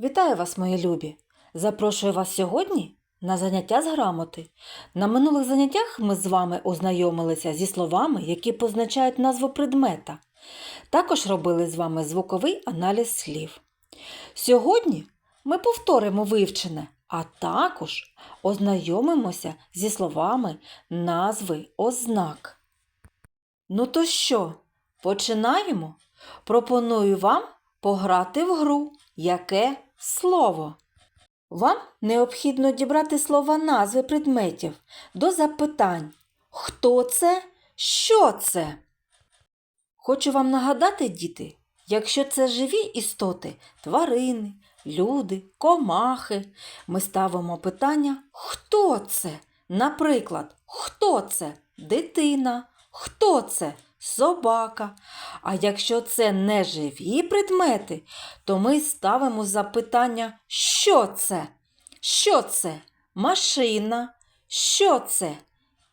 Вітаю вас, мої любі! Запрошую вас сьогодні на заняття з грамоти. На минулих заняттях ми з вами ознайомилися зі словами, які позначають назву предмета. Також робили з вами звуковий аналіз слів. Сьогодні ми повторимо вивчене, а також ознайомимося зі словами назви ознак. Ну то що, починаємо? Пропоную вам пограти в гру. Яке слово? Вам необхідно дібрати слова назви предметів до запитань. Хто це? Що це? Хочу вам нагадати, діти, якщо це живі істоти, тварини, люди, комахи, ми ставимо питання хто це? Наприклад, хто це? Дитина, хто це? Собака. А якщо це не живі предмети, то ми ставимо запитання, що це? Що це? Машина? Що це?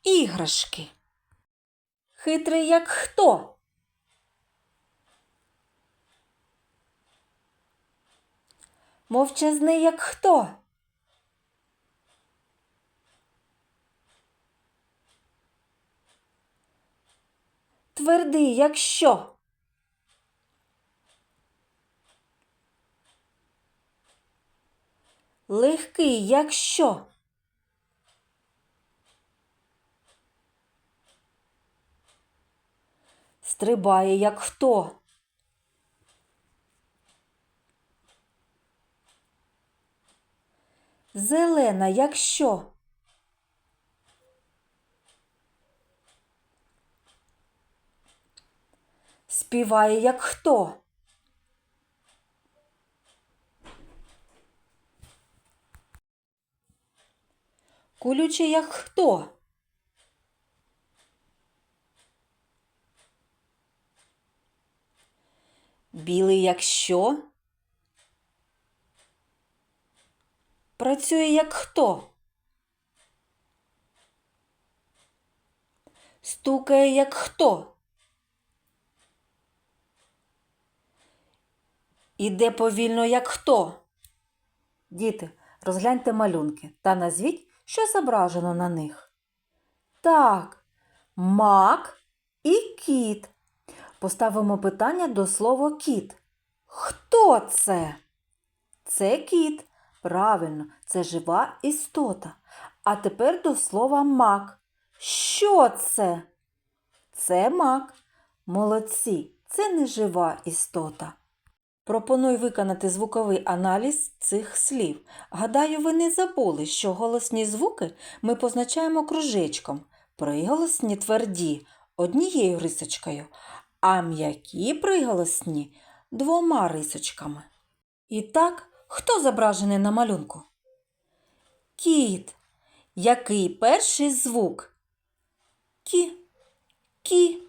Іграшки. Хитрий як хто? Мовчазний як хто? Твердий як що? Легкий як що? Стрибає як хто? Зелена як що? Співає як хто? Колючий як хто? Білий як що? Працює як хто? Стукає як хто? Іде повільно як хто? Діти, розгляньте малюнки та назвіть, що зображено на них. Так, мак і кіт. Поставимо питання до слова кіт. Хто це? Це кіт. Правильно, це жива істота. А тепер до слова мак. Що це? Це мак. Молодці, це не жива істота. Пропоную виконати звуковий аналіз цих слів. Гадаю, ви не забули, що голосні звуки ми позначаємо кружечком, приголосні тверді однією рисочкою, а м'які приголосні двома рисочками. І так, хто зображений на малюнку? Кіт. Який перший звук? Кі. Кі.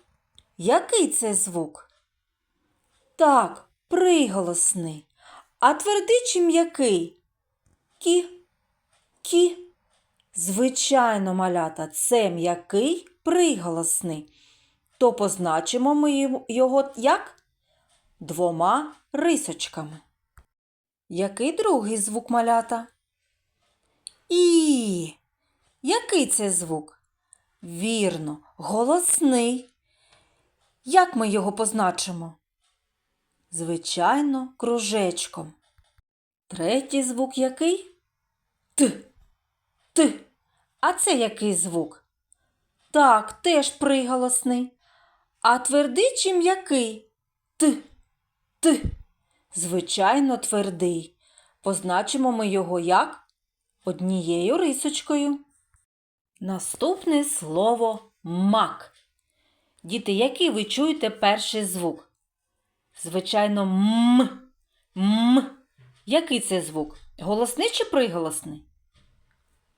Який це звук? Так, приголосний. А твердий чи м'який? Кі. Кі. Звичайно, малята, це м'який приголосний. То позначимо ми його як? Двома рисочками. Який другий звук малята? І. Який це звук? Вірно, голосний. Як ми його позначимо? Звичайно, кружечком. Третій звук який? Т. Т. А це який звук? Так, теж приголосний. А твердий чи м'який? Т. Т. Звичайно, твердий. Позначимо ми його як? Однією рисочкою. Наступне слово мак. Діти, який ви чуєте перший звук? Звичайно, м. М. Який це звук? Голосний чи приголосний?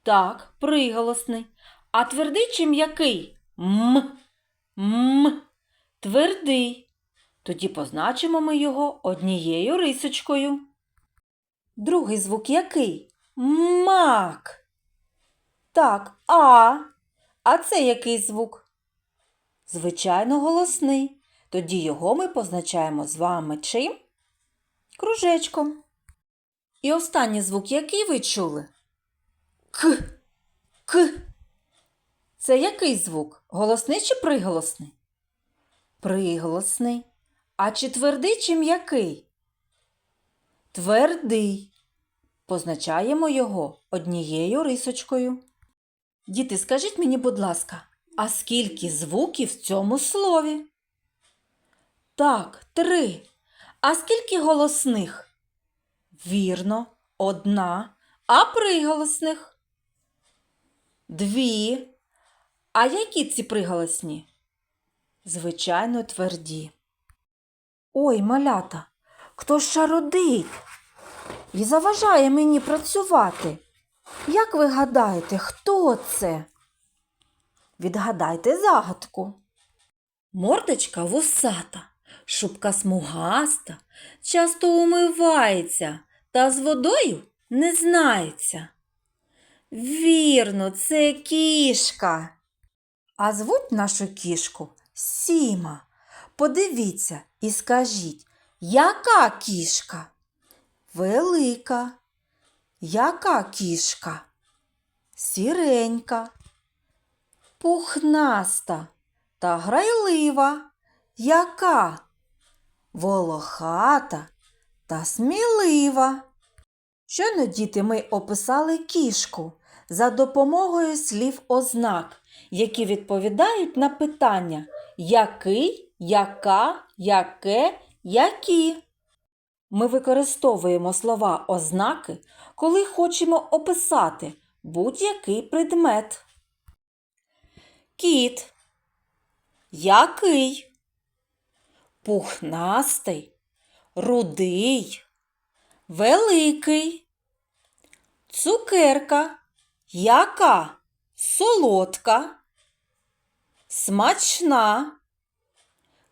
Так, приголосний. А твердий чи м'який? М. М. Твердий. Тоді позначимо ми його однією рисочкою. Другий звук який? Мак. Так, а. А це який звук? Звичайно, голосний. Тоді його ми позначаємо з вами чим? Кружечком. І останній звук, який ви чули? К. К. Це який звук? Голосний чи приголосний? Приголосний. А чи твердий, чи м'який? Твердий. Позначаємо його однією рисочкою. Діти, скажіть мені, будь ласка, а скільки звуків в цьому слові? Так, три. А скільки голосних? Вірно, одна. А приголосних? Дві. А які ці приголосні? Звичайно, тверді. Ой, малята, хто ж шародить і заважає мені працювати? Як ви гадаєте, хто це? Відгадайте загадку. Мордочка вусата, шубка смугаста, часто умивається та з водою не знається. Вірно, це кішка. А звуть нашу кішку Сіма. Подивіться і скажіть, яка кішка? Велика. Яка кішка? Сіренька, пухнаста та грайлива. Яка? Волохата та смілива. Щойно, діти, ми описали кішку за допомогою слів ознак, які відповідають на питання який, яка, яке, які. Ми використовуємо слова ознаки, коли хочемо описати будь-який предмет. Кіт. Який? Пухнастий, рудий, великий. Цукерка. Яка? Солодка, смачна,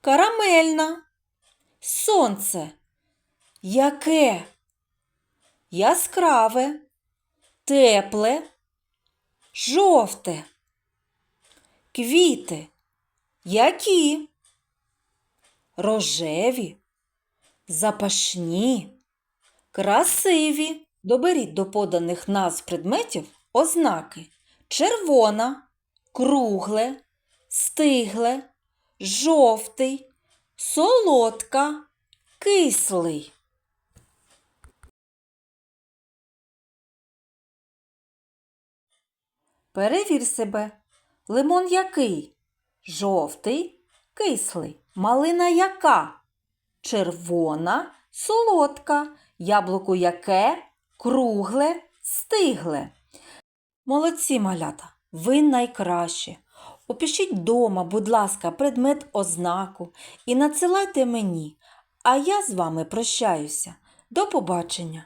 карамельна. Сонце. Яке? Яскраве, тепле, жовте. Квіти. Які? Рожеві, запашні, красиві. Доберіть до поданих назв предметів ознаки червона, кругле, стигле, жовтий, солодка, кислий. Перевір себе. Лимон який? Жовтий, кислий. Малина яка? Червона, солодка. Яблуко яке? Кругле, стигле. Молодці, малята, ви найкраще. Опишіть дома, будь ласка, предмет ознаку і надсилайте мені, а я з вами прощаюся. До побачення!